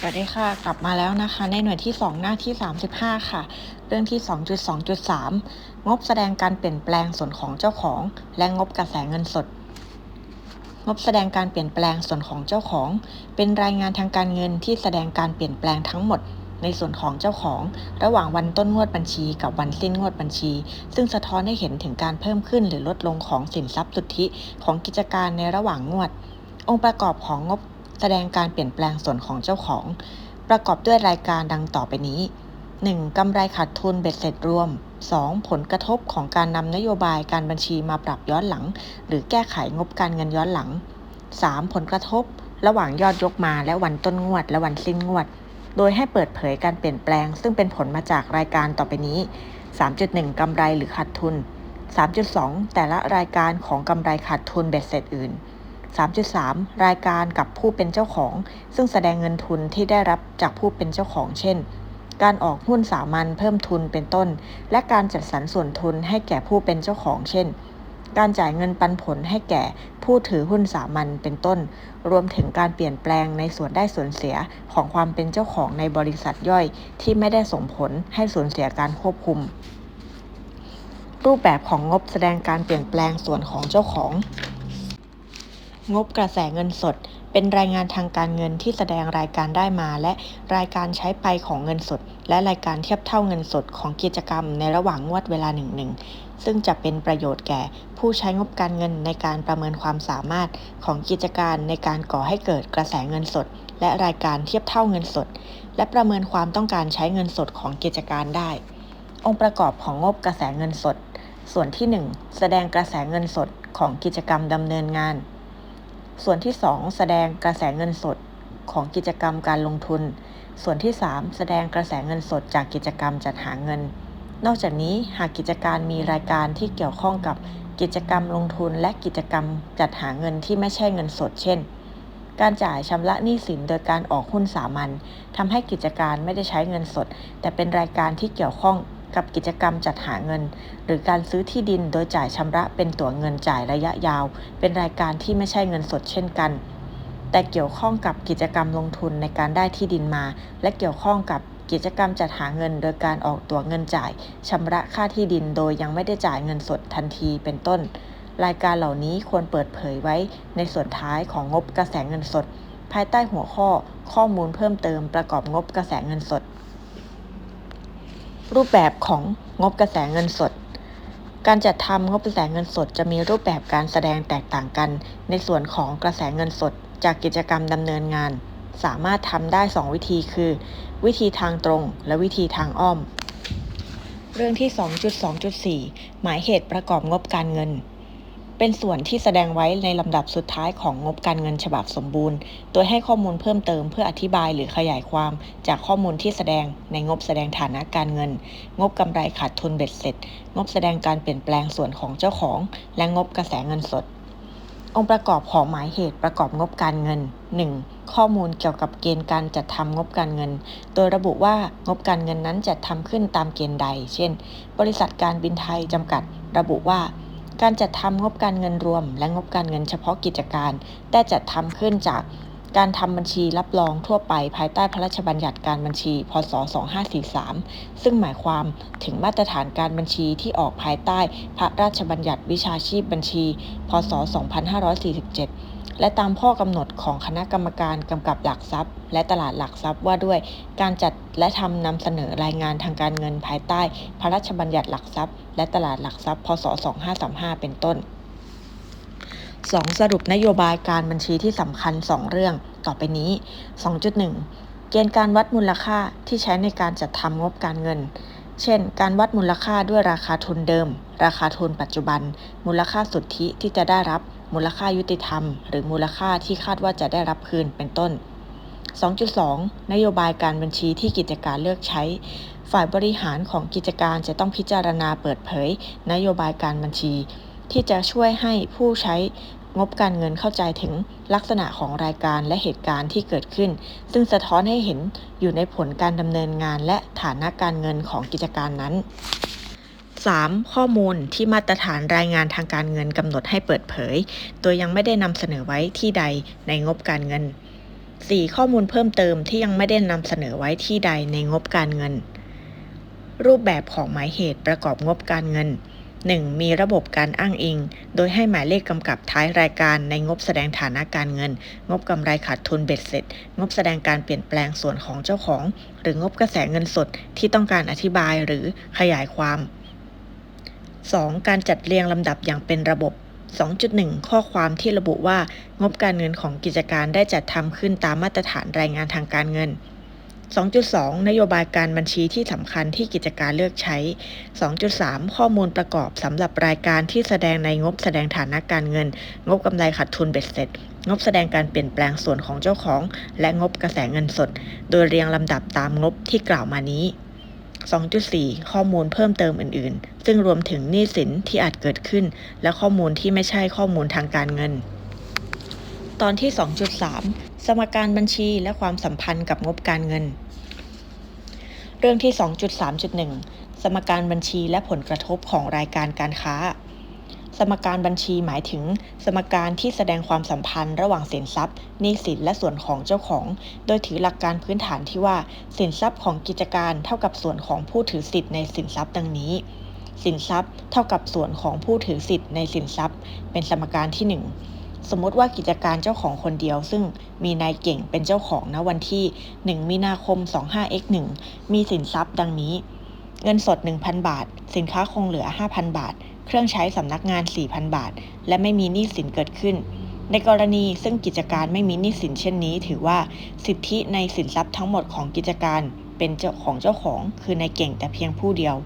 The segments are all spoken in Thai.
สวัสดีค่ะ กลับมาแล้วนะคะ ในหน่วยที่ 2 หน้าที่ 35 ค่ะ เรื่องที่ 2.2.3 งบแสดงการเปลี่ยนแปลงส่วนของเจ้าของ และงบกระแสเงินสด งบแสดงการเปลี่ยนแปลงส่วนของเจ้าของ เป็นรายงานทางการเงินที่แสดงการเปลี่ยนแปลงทั้งหมด ในส่วนของเจ้าของ ระหว่างวันต้นงวดบัญชี กับวันสิ้นงวดบัญชี ซึ่งสะท้อนให้เห็นถึงการเพิ่มขึ้นหรือลดลงของสินทรัพย์สุทธิของกิจการในระหว่างงวด องค์ประกอบของงบ แสดงการเปลี่ยนแปลงส่วนของเจ้าของ ประกอบด้วยรายการดังต่อไปนี้ 1. กำไรขาดทุนเบ็ดเสร็จรวม 2. ผลกระทบของการนำนโยบายการบัญชีมาปรับย้อนหลัง หรือแก้ไขงบการเงินย้อนหลัง 3. ผลกระทบ ระหว่างยอดยกมาและวันต้นงวด และวันสิ้นงวด โดยให้เปิดเผยการเปลี่ยนแปลง ซึ่งเป็นผลมาจากรายการต่อไปนี้ 3.1กำไรหรือขาดทุน 3.2 แต่ละรายการของกำไรขาดทุนเบ็ดเสร็จอื่น 3.3 รายการกับผู้เป็นเจ้าของ ซึ่งแสดงเงินทุนที่ได้รับจากผู้เป็นเจ้าของ เช่น การออกหุ้นสามัญเพิ่มทุนเป็นต้น และการจัดสรรส่วนทุนให้แก่ผู้เป็นเจ้าของ เช่น การจ่ายเงินปันผลให้แก่ผู้ถือหุ้นสามัญเป็นต้น รวมถึงการเปลี่ยนแปลงในส่วนได้ส่วนเสียของความเป็นเจ้าของในบริษัทย่อย ที่ไม่ได้ส่งผลให้สูญเสียการควบคุม รูปแบบของงบแสดงการเปลี่ยนแปลงส่วนของเจ้าของ งบกระแสเงินสด เป็นรายงานทางการเงินที่แสดงรายการได้มา และรายการใช้ไปของเงินสด และรายการเทียบเท่าเงินสดของกิจกรรมในระหว่างงวดเวลาหนึ่งหนึ่งซึ่งจะเป็นประโยชน์แก่ผู้ใช้งบการเงินในการประเมินความสามารถของกิจการในการก่อให้เกิดกระแสเงินสด และรายการเทียบเท่าเงินสด และประเมินความต้องการใช้เงินสดของกิจการได้ องค์ประกอบของงบกระแสเงินสด ส่วนที่ 1 แสดงกระแสเงินสดของกิจกรรมดำเนินงาน ส่วนที่ 2 แสดงกระแสเงินสดของกิจกรรมการลงทุน ส่วนที่ 3 แสดงกระแสเงินสดจากกิจกรรมจัดหาเงิน นอกจากนี้หากกิจการมีรายการที่เกี่ยวข้องกับกิจกรรมลงทุนและกิจกรรมจัดหาเงินที่ไม่ใช่เงินสด เช่น การจ่ายชำระหนี้สินโดยการออกหุ้นสามัญทำให้กิจการไม่ได้ใช้เงินสด แต่เป็นรายการที่เกี่ยวข้อง กับกิจกรรมจัดหาเงิน หรือการซื้อที่ดินโดยจ่ายชำระเป็นตั๋วเงินจ่ายระยะยาว เป็นรายการที่ไม่ใช่เงินสดเช่นกัน แต่เกี่ยวข้องกับกิจกรรมลงทุนในการได้ที่ดินมา และเกี่ยวข้องกับกิจกรรมจัดหาเงิน โดยการออกตั๋วเงินจ่ายชำระค่าที่ดินโดยยังไม่ได้จ่ายเงินสดทันทีเป็นต้น รายการเหล่านี้ควรเปิดเผยไว้ในส่วนท้ายของงบกระแสเงินสด ภายใต้หัวข้อข้อมูลเพิ่มเติมประกอบงบกระแสเงินสด รูปแบบของงบกระแสเงินสด การจัดทำงบกระแสเงินสด จะมีรูปแบบการแสดงแตกต่างกัน ในส่วนของกระแสเงินสด จากกิจกรรมดำเนินงาน สามารถทำได้ 2 วิธีคือ วิธีทางตรงและวิธีทางอ้อม เรื่องที่ 2.2.4 หมายเหตุประกอบงบการเงิน เป็นส่วนที่แสดงไว้ในลำดับสุดท้ายของงบการเงินฉบับสมบูรณ์ โดยให้ข้อมูลเพิ่มเติมเพื่ออธิบายหรือขยายความจากข้อมูลที่แสดงในงบแสดงฐานะการเงิน งบกำไรขาดทุนเบ็ดเสร็จ งบแสดงการเปลี่ยนแปลงส่วนของเจ้าของ และงบกระแสเงินสด องค์ประกอบของหมายเหตุประกอบงบการเงิน 1. ข้อมูลเกี่ยวกับเกณฑ์การจัดทำงบการเงิน โดยระบุว่างบการเงินนั้นจัดทำขึ้นตามเกณฑ์ใด เช่น บริษัทการบินไทยจำกัด ระบุว่า การจัดทำงบการเงินรวม และงบการเงินเฉพาะกิจการ ได้จัดทำขึ้นจากการทำบัญชีรับรองทั่วไปภายใต้พระราชบัญญัติการบัญชี พศ 2543 ซึ่งหมายความถึงมาตรฐานการบัญชีที่ออกภายใต้พระราชบัญญัติวิชาชีพบัญชี พศ 2547 และตามข้อกำหนดของคณะกรรมการกำกับหลักทรัพย์ และตลาดหลักทรัพย์ว่าด้วยการจัดและทำนำเสนอรายงานทางการเงินภายใต้ พระราชบัญญัติหลักทรัพย์ และตลาดหลักทรัพย์ พศ 2535 เป็นต้น 2. สรุปนโยบายการบัญชีที่สำคัญ 2 เรื่องต่อไปนี้ 2.1 เกณฑ์การวัดมูลค่าที่ใช้ในการจัดทำงบการเงิน เช่น การวัดมูลค่าด้วยราคาทุนเดิม ราคาทุนปัจจุบัน มูลค่าสุทธิที่จะได้รับ มูลค่ายุติธรรม หรือมูลค่าที่คาดว่าจะได้รับคืนเป็นต้น 2.2 นโยบายการบัญชีที่กิจการเลือกใช้ ฝ่ายบริหารของกิจการจะต้องพิจารณาเปิดเผย นโยบายการบัญชี ที่จะช่วยให้ผู้ใช้งบการเงินเข้าใจถึงลักษณะของรายการและเหตุการณ์ที่เกิดขึ้น ซึ่งสะท้อนให้เห็นอยู่ในผลการดำเนินงานและฐานะการเงินของกิจการนั้น 3. ข้อมูลที่มาตรฐานรายงานทางการเงินกำหนดให้เปิดเผย โดยยังไม่ได้นำเสนอไว้ที่ใดในงบการเงิน 4. ข้อมูลเพิ่มเติมที่ยังไม่ได้นำเสนอไว้ที่ใดในงบการเงิน รูปแบบของหมายเหตุประกอบงบการเงิน 1. มีระบบการอ้างอิง โดยให้หมายเลขกำกับท้ายรายการในงบแสดงฐานะการเงิน งบกำไรขาดทุนเบ็ดเสร็จ งบแสดงการเปลี่ยนแปลงส่วนของเจ้าของ หรืองบกระแสเงินสดที่ต้องการอธิบายหรือขยายความ 2. การจัดเรียงลำดับอย่างเป็นระบบ 2.1 ข้อความที่ระบุว่า งบการเงินของกิจการได้จัดทำขึ้นตามมาตรฐานรายงานทางการเงิน 2.2 นโยบายการบัญชีที่สำคัญที่กิจการเลือกใช้ 2.3 ข้อมูลประกอบสำหรับรายการที่แสดงในงบแสดงฐานะการเงิน งบกำไรขาดทุนเบ็ดเสร็จ งบแสดงการเปลี่ยนแปลงส่วนของเจ้าของ และงบกระแสเงินสด โดยเรียงลำดับตามงบที่กล่าวมานี้ 2.4 ข้อมูลเพิ่มเติมอื่น ๆ ซึ่งรวมถึงหนี้สินที่อาจเกิดขึ้น และข้อมูลที่ไม่ใช่ข้อมูลทางการเงิน ตอนที่ 2.3 สมการบัญชีและความสัมพันธ์กับงบการเงิน เรื่องที่ 2.3.1 สมการบัญชีและผลกระทบของรายการการค้า สมการบัญชีหมายถึง สมการที่แสดงความสัมพันธ์ระหว่างสินทรัพย์หนี้สินและส่วนของเจ้าของ โดยถือหลักการพื้นฐานที่ว่า สินทรัพย์ของกิจการเท่ากับส่วนของผู้ถือสิทธิ์ในสินทรัพย์ดังนี้ สินทรัพย์เท่ากับส่วนของผู้ถือสิทธิ์ในสินทรัพย์ เป็นสมการที่ 1สมมติว่ากิจการเจ้าของคนเดียว ซึ่งมีนายเก่งเป็นเจ้าของณวันที่ 1 มีนาคม 25x1 มีสินทรัพย์ดังนี้ เงินสด 1,000 บาท สินค้าคงเหลือ 5,000 บาท เครื่องใช้สำนักงาน 4,000 บาท และไม่มีหนี้สินเกิดขึ้น ในกรณีซึ่งกิจการไม่มีหนี้สินเช่นนี้ ถือว่าสิทธิในสินทรัพย์ทั้งหมดของกิจการเป็นเจ้าของเจ้าของคือนายเก่งแต่เพียงผู้เดียว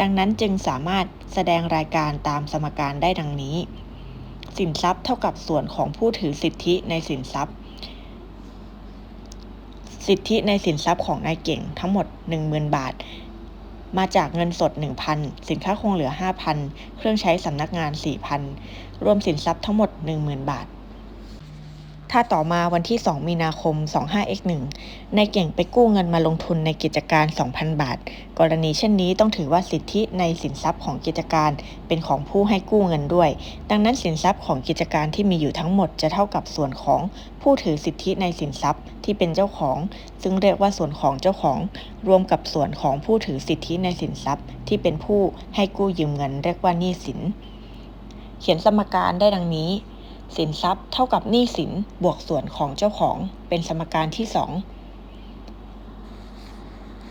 ดังนั้นจึงสามารถแสดงรายการตามสมการได้ดังนี้ สินทรัพย์เท่ากับส่วนของผู้ถือสิทธิในสินทรัพย์ สิทธิในสินทรัพย์ของนายเก่งทั้งหมด 10,000 บาท มาจากเงินสด 1,000 สินค้าคงเหลือ 5,000 เครื่องใช้สำนักงาน 4,000 รวมสินทรัพย์ทั้งหมด 10,000 บาท ถ้าต่อมาวันที่ 2 มีนาคม 25x1 นายเก่งไปกู้เงินมาลงทุนในกิจการ 2,000 บาท กรณีเช่นนี้ต้องถือว่าสิทธิในสินทรัพย์ของกิจการเป็นของผู้ให้กู้เงินด้วย ดังนั้นสินทรัพย์ของกิจการที่มีอยู่ทั้งหมดจะเท่ากับส่วนของผู้ถือสิทธิในสินทรัพย์ที่เป็นเจ้าของ ซึ่งเรียกว่าส่วนของเจ้าของ รวมกับส่วนของผู้ถือสิทธิในสินทรัพย์ ที่เป็นผู้ให้กู้ยืมเงิน เรียกว่าหนี้สิน เขียนสมการได้ดังนี้ สินทรัพย์เท่ากับหนี้สินบวกส่วนของเจ้าของเป็นสมการที่ 2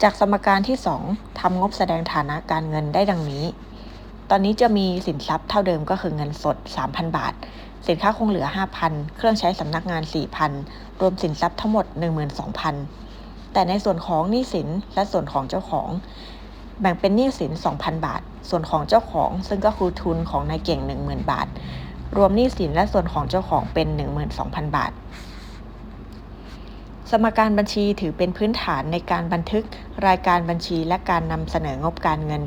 จากสมการที่ 2ทำงบแสดงฐานะการเงินได้ดังนี้ ตอนนี้จะมีสินทรัพย์เท่าเดิมก็คือเงินสด 3,000 บาท สินค้าคงเหลือ 5,000 เครื่องใช้สำนักงาน 4,000 รวมสินทรัพย์ทั้งหมด 12,000 แต่ในส่วนของหนี้สินและส่วนของเจ้าของแบ่งเป็นหนี้สิน 2,000 บาท ส่วนของเจ้าของซึ่งก็คือทุนของนายเก่ง 10,000 บาท รวมหนี้สินและส่วนของเจ้าของเป็น 12,000 บาท สมการบัญชีถือเป็นพื้นฐานในการบันทึกรายการบัญชีและการนำเสนองบการเงิน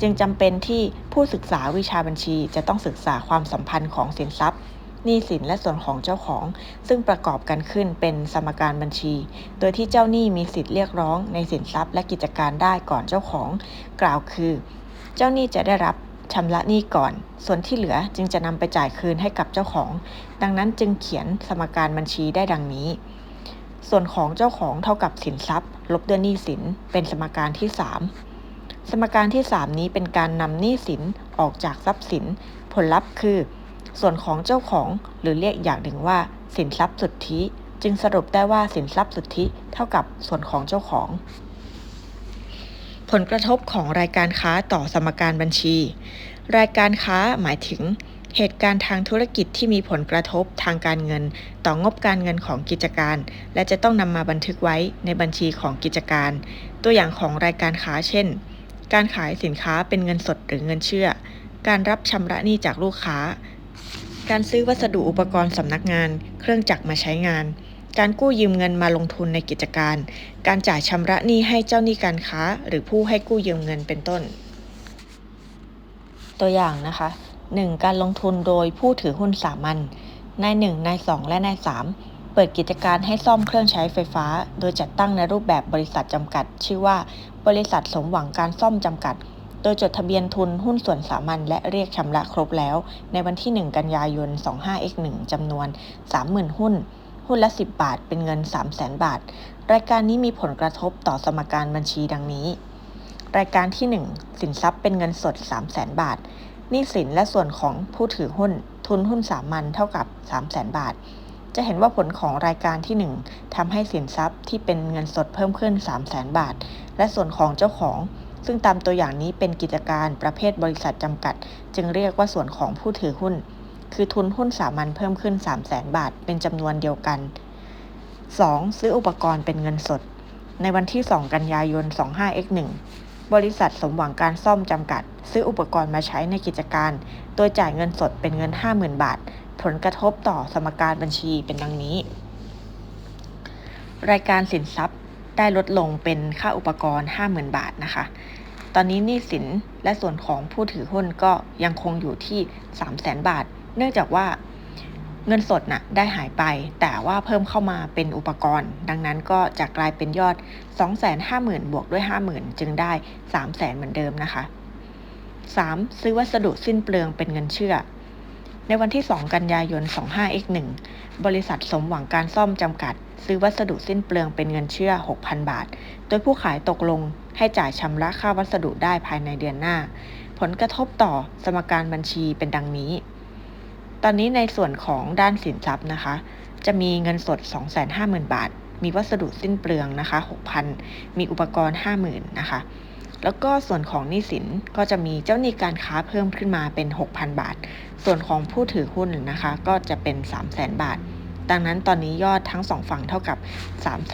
จึงจำเป็นที่ผู้ศึกษาวิชาบัญชีจะต้องศึกษาความสัมพันธ์ของสินทรัพย์หนี้สินและส่วนของเจ้าของ ซึ่งประกอบกันขึ้นเป็นสมการบัญชี โดยที่เจ้าหนี้มีสิทธิ์เรียกร้องในสินทรัพย์และกิจการได้ก่อนเจ้าของ กล่าวคือ เจ้าหนี้จะได้รับ ชำระหนี้ก่อน ส่วนที่เหลือจึงจะนำไปจ่ายคืนให้กับเจ้าของ ดังนั้นจึงเขียนสมการบัญชีได้ดังนี้ ส่วนของเจ้าของเท่ากับสินทรัพย์ ลบด้วยหนี้สิน เป็นสมการที่ 3 สมการที่ 3 นี้เป็นการนำหนี้สินออกจากทรัพย์สิน ผลลัพธ์คือ ส่วนของเจ้าของหรือเรียกอย่างหนึ่งว่า สินทรัพย์สุทธิ จึงสรุปได้ว่าสินทรัพย์สุทธิ เท่ากับส่วนของเจ้าของ ผลกระทบของรายการค้าต่อสมการบัญชี รายการค้าหมายถึง เหตุการณ์ทางธุรกิจที่มีผลกระทบทางการเงิน ต่องบการเงินของกิจการ และจะต้องนำมาบันทึกไว้ในบัญชีของกิจการ ตัวอย่างของรายการค้าเช่น การขายสินค้าเป็นเงินสดหรือเงินเชื่อ การรับชำระหนี้จากลูกค้า การซื้อวัสดุอุปกรณ์สำนักงาน เครื่องจักรมาใช้งาน การกู้ยืมเงินมาลงทุนในกิจการ การจ่ายชำระหนี้ให้เจ้าหนี้การค้า หรือผู้ให้กู้ยืมเงินเป็นต้น ตัวอย่างนะคะ 1. การลงทุนโดยผู้ถือหุ้นสามัญนาย1นาย2และนาย3เปิดกิจการให้ซ่อมเครื่องใช้ไฟฟ้า โดยจัดตั้งในรูปแบบบริษัทจำกัด ชื่อว่า บริษัทสมหวังการซ่อมจำกัด โดยจดทะเบียนทุนหุ้นส่วนสามัญและเรียกชำระครบแล้ว ในวันที่ 1 กันยายน 25x1 จำนวน 30,000 หุ้น หุ้นละ 10 บาท เป็นเงิน 3 0 0แสนบาท รายการนี้มีผลกระทบต่อสมการบัญชีดังนี้ รายการที่ 1 สินทรัพย์เป็นเงินสด 3 0 0แสนบาทหนี้สินและส่วนของผู้ถือหุ้น ทุนหุ้นสามัญเท่ากับ 3 0 0แสนบาท จะเห็นว่าผลของรายการที่ 1ทำให้สินทรัพย์ที่เป็นเงินสดเพิ่มขึ้น 3 0 0แสนบาท และส่วนของเจ้าของซึ่งตามตัวอย่างนี้เป็นกิจการประเภทบริษัทจำกัด จึงเรียกว่าส่วนของผู้ถือหุ้น คือทุนหุ้นสามัญเพิ่มขึ้น 3 0 0แสนบาท เป็นจำนวนเดียวกัน 2. ซื้ออุปกรณ์เป็นเงินสด ในวันที่ 2 กันยายน 25x1 บริษัทสมหวังการซ่อมจำกัด ซื้ออุปกรณ์มาใช้ในกิจการ โดยจ่ายเงินสดเป็นเงิน 50,000 บาท ผลกระทบต่อสมการบัญชีเป็นดังนี้ รายการสินทรัพย์ได้ลดลงเป็นค่าอุปกรณ์ 50,000 บาทนะคะ ตอนนี้หนี้สินและส่วนของผู้ถือหุ้นก็ยังคงอยู่ที่ 300,000 บาท เนื่องจากว่าเงินสดนะ่ะได้หายไป แต่ว่าเพิ่มเข้ามาเป็นอุปกรณ์ ดังนั้นก็จะกลายเป็นยอด 250,000 บวกด้วย 50,000 จึงได้ 300,000 เหมือนเดิมนะคะ 3. ซื้อวัสดุสิ้นเปลืองเป็นเงินเชื่อ ในวันที่ 2 กันยายน 25x1 บริษัทสมหวังการซ่อมจำกัด ซื้อวัสดุสิ้นเปลืองเป็นเงินเชื่อ 6,000 บาท โดยผู้ขายตกลงให้จ่ายชำระค่าวัสดุได้ภายในเดือนหน้า ผลกระทบต่อสมการบัญชีเป็นดังนี้ อนนี้ในส่วนของด้านสินทรัพย์นะคะ จะมีเงินสด 250,000 บาท มีวัสดุสิ้นเปลืองนะคะ 6,000 มีอุปกรณ์ 50,000นะคะ แล้วก็ส่วนของหนี้สินก็จะมีเจ้าหนี้การค้าเพิ่มขึ้นมาเป็น 6,000 บาท ส่วนของผู้ถือหุ้นนะคะ ก็จะเป็น 300,000 บาท ดังนั้นตอนนี้ยอดทั้งสองฝั่งเท่ากับ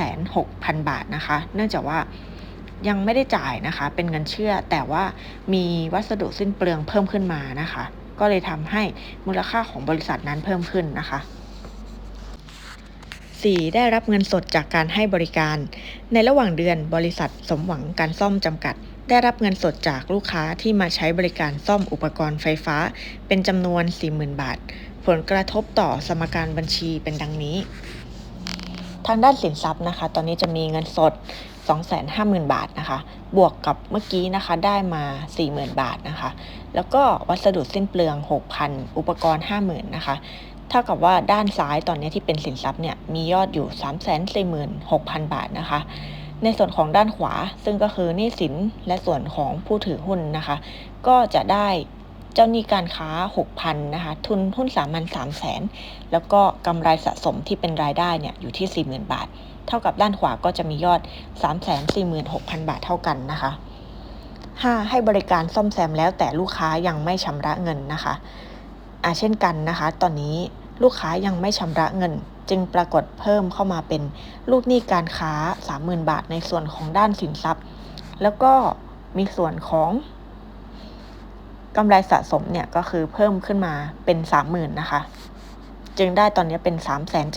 36,000บาทนะคะ เนื่องจากว่ายังไม่ได้จ่ายนะคะ เป็นเงินเชื่อแต่ว่ามีวัสดุสิ้นเปลืองเพิ่มขึ้นมานะคะ ก็เลยทำให้มูลค่าของบริษัทนั้นเพิ่มขึ้นนะคะ 4. ได้รับเงินสดจากการให้บริการ ในระหว่างเดือนบริษัทสมหวังการซ่อมจำกัด ได้รับเงินสดจากลูกค้าที่มาใช้บริการซ่อมอุปกรณ์ไฟฟ้า เป็นจำนวน 40,000 บาท ผลกระทบต่อสมการบัญชีเป็นดังนี้ ทางด้านสินทรัพย์นะคะ ตอนนี้จะมีเงินสด 250,000 บาทนะคะ บวกกับเมื่อกี้นะคะได้มา 40,000 บาทนะคะ แล้วก็วัสดุสิ้นเปลือง 6,000 อุปกรณ์ 50,000 นะคะ เท่ากับว่าด้านซ้ายตอนนี้ที่เป็นสินทรัพย์เนี่ยมียอดอยู่ 346,000 บาทนะคะ ในส่วนของด้านขวาซึ่งก็คือหนี้สินและส่วนของผู้ถือหุ้นนะคะ ก็จะได้เจ้าหนี้การค้า 6,000นะคะ ทุนหุ้นสามัญ300,000 แล้วก็กำไรสะสมที่เป็นรายได้เนี่ยอยู่ที่ 40,000 บาท เท่ากับด้านขวาก็จะมียอด 346,000 บาทเท่ากันนะคะ 5. ให้บริการซ่อมแซมแล้วแต่ลูกค้ายังไม่ชำระเงินนะคะอาเช่นกันนะคะ ตอนนี้ลูกค้ายังไม่ชำระเงิน จึงปรากฏเพิ่มเข้ามาเป็นลูกหนี้การค้า 30,000 บาทในส่วนของด้านสินทรัพย์ แล้วก็มีส่วนของกำไรสะสมเนี่ยก็คือเพิ่มขึ้นมาเป็น 30,000นะคะ จึงได้ตอนนี้เป็น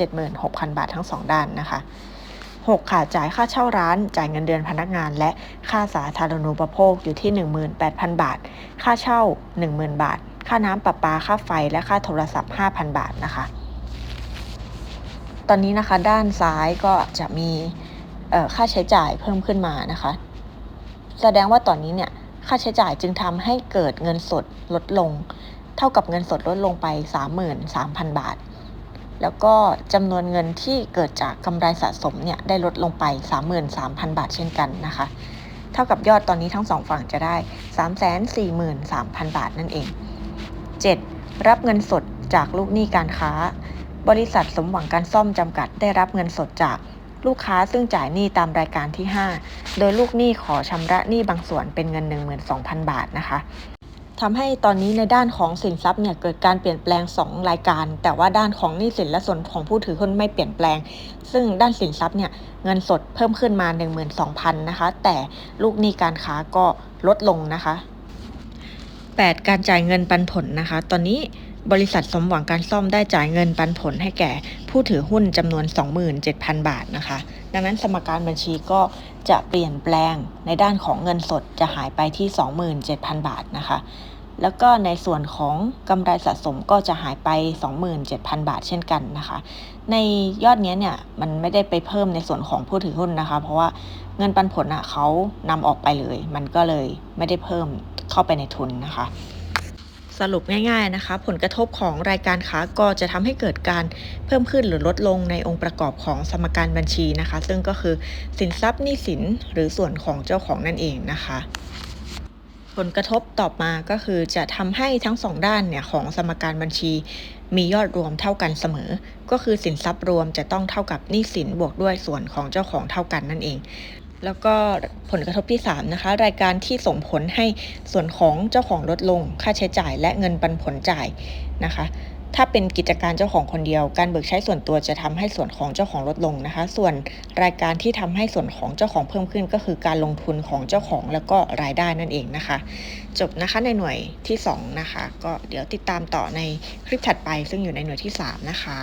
376,000 บาททั้ง2ด้านนะคะ 6. ค่ะ จ่ายค่าเช่าร้าน จ่ายเงินเดือนพนักงาน และค่าสาธารณูปโภคอยู่ที่ 18,000 บาท ค่าเช่า 10,000 บาท ค่าน้ำประปา ค่าไฟ และค่าโทรศัพท์ 5,000 บาทนะคะ ตอนนี้นะคะด้านซ้ายก็จะมีค่าใช้จ่ายเพิ่มขึ้นมานะคะ แสดงว่าตอนนี้เนี่ยค่าใช้จ่ายจึงทำให้เกิดเงินสดลดลง เท่ากับเงินสดลดลงไป 33,000 บาท แล้วก็จำนวนเงินที่เกิดจากกำไรสะสมเนี่ยได้ลดลงไป 33,000 บาทเช่นกันนะคะ เท่ากับยอดตอนนี้ทั้งสองฝั่งจะได้ 343,000 บาทนั่นเอง 7. รับเงินสดจากลูกหนี้การค้า บริษัทสมหวังการซ่อมจำกัดได้รับเงินสดจากลูกค้าซึ่งจ่ายหนี้ตามรายการที่ 5 โดยลูกหนี้ขอชำระหนี้บางส่วนเป็นเงิน 12,000 บาทนะคะ ทำให้ตอนนี้ในด้านของสินทรัพย์เนี่ยเกิดการเปลี่ยนแปลง 2 รายการ แต่ว่าด้านของหนี้สินและส่วนของผู้ถือหุ้นไม่เปลี่ยนแปลง ซึ่งด้านสินทรัพย์เนี่ยเงินสดเพิ่มขึ้นมา 12,000นะคะแต่ลูกหนี้การค้าก็ลดลงนะคะ 8. การจ่ายเงินปันผลนะคะ ตอนนี้ บริษัทสมหวังการซ่อมได้จ่ายเงินปันผลให้แก่ผู้ถือหุ้นจำนวน 27,000 บาทนะคะ ดังนั้นสมการบัญชีก็จะเปลี่ยนแปลงในด้านของเงินสดจะหายไปที่ 27,000 บาทนะคะ แล้วก็ในส่วนของกำไรสะสมก็จะหายไป 27,000 บาทเช่นกันนะคะ ในยอดนี้เนี่ยมันไม่ได้ไปเพิ่มในส่วนของผู้ถือหุ้นนะคะ เพราะว่าเงินปันผลอะเขานำออกไปเลย มันก็เลยไม่ได้เพิ่มเข้าไปในทุนนะคะ สรุปง่ายๆนะคะ ผลกระทบของรายการค้าก็จะทำให้เกิดการเพิ่มขึ้นหรือลดลงในองค์ประกอบของสมการบัญชีนะคะ ซึ่งก็คือสินทรัพย์หนี้สินหรือส่วนของเจ้าของนั่นเองนะคะ ผลกระทบต่อมาก็คือจะทำให้ทั้งสองด้านเนี่ยของสมการบัญชี มียอดรวมเท่ากันเสมอ ก็คือสินทรัพย์รวมจะต้องเท่ากับหนี้สินบวกด้วยส่วนของเจ้าของเท่ากันนั่นเอง แล้วก็ผลกระทบที่ 3 นะคะ รายการที่ส่งผลให้ส่วนของเจ้าของลดลง ค่าใช้จ่ายและเงินปันผลจ่ายนะคะ ถ้าเป็นกิจการเจ้าของคนเดียว การเบิกใช้ส่วนตัวจะทำให้ส่วนของเจ้าของลดลงนะคะ ส่วนรายการที่ทำให้ส่วนของเจ้าของเพิ่มขึ้น ก็คือการลงทุนของเจ้าของแล้วก็รายได้นั่นเองนะคะ จบนะคะในหน่วยที่ 2 นะคะ ก็เดี๋ยวติดตามต่อในคลิปถัดไป ซึ่งอยู่ในหน่วยที่ 3 นะคะ